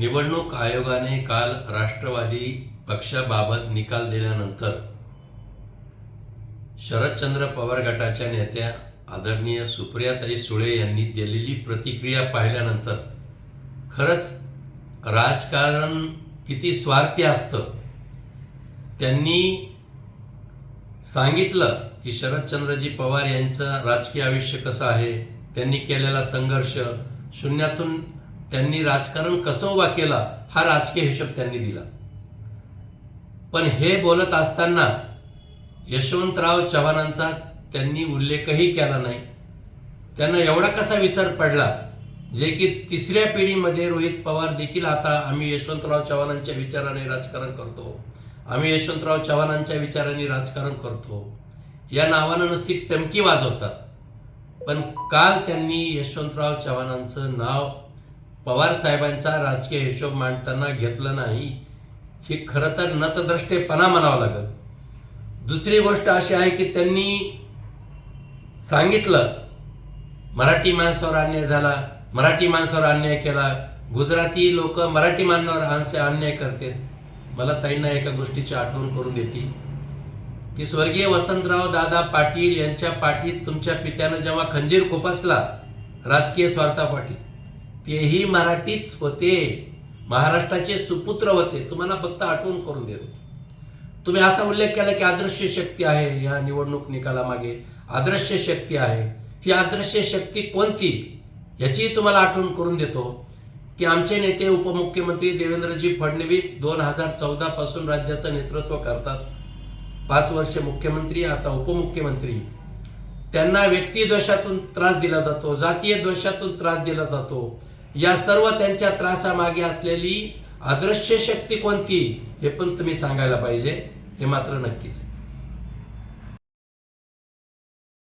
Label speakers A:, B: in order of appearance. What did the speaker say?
A: निवडणूक आयोगाने काल राष्ट्रवादी पक्षाबाबत निकाल दिल्यानंतर शरदचंद्र पवार गटाच्या नेत्या आदरणीय सुप्रियाताई सुळे यांनी दिलेली प्रतिक्रिया पाहिल्यानंतर खरंच राजकारण किती स्वार्थी असतं. त्यांनी सांगितलं की शरदचंद्रजी पवार यांचं राजकीय आयुष्य कसं आहे? त्यांनी केलेला संघर्ष शून्यातून त्यांनी राजकारण कसं उभा केला हा राजकीय हिशोब त्यांनी दिला. पण हे बोलत असताना यशवंतराव चव्हाणांचा त्यांनी उल्लेखही केला नाही. त्यांना एवढा कसा विसर पडला जे की तिसऱ्या पिढीमध्ये रोहित पवार देखील आता आम्ही यशवंतराव चव्हाणांच्या विचाराने राजकारण करतो. आम्ही यशवंतराव चव्हाणांच्या विचाराने राजकारण करतो. या नावानं नुसती टमकी वाजवतात. पण काल त्यांनी यशवंतराव चव्हाणांचं नाव पवार साहेबांचा राजकीय हिशोब मांडताना घेतलं नाही हे खरं तर नतद्रष्टेपणा म्हणावं लागेल. दुसरी गोष्ट अशी आहे की त्यांनी सांगितलं मराठी माणसावर अन्याय झाला मराठी माणसावर अन्याय केला गुजराती लोक मराठी मानवावर अन्याय करते मला ताईंना एका गोष्टीची आठवण करून देते. की स्वर्गीय वसंतराव दादा पाटील यांच्या पाठीत तुमच्या पित्यानं जेव्हा खंजीर खुपसला राजकीय स्वार्थापाठी तेही मराठीच होते. महाराष्ट्राचे सुपुत्र होते. तुम्हाला फक्त आठवण करून देतो. तुम्ही असा उल्लेख केला की अदृश्य शक्ती आहे या निवडणूक निकालामागे अदृश्य शक्ती आहे. ही अदृश्य शक्ती कोणती? याचीही तुम्हाला आठवण करून देतो की आमचे नेते उपमुख्यमंत्री देवेंद्रजी फडणवीस दोन हजार चौदा पासून राज्याचं नेतृत्व करतात. पाच वर्ष मुख्यमंत्री आता उपमुख्यमंत्री. त्यांना व्यक्तिद्वेषातून त्रास दिला जातो जातीय द्वेषातून त्रास दिला जातो. या सर्व त्यांच्या त्रासामागे असलेली अदृश्य शक्ती कोणती हे पण तुम्ही सांगायला पाहिजे हे मात्र नक्कीच आहे.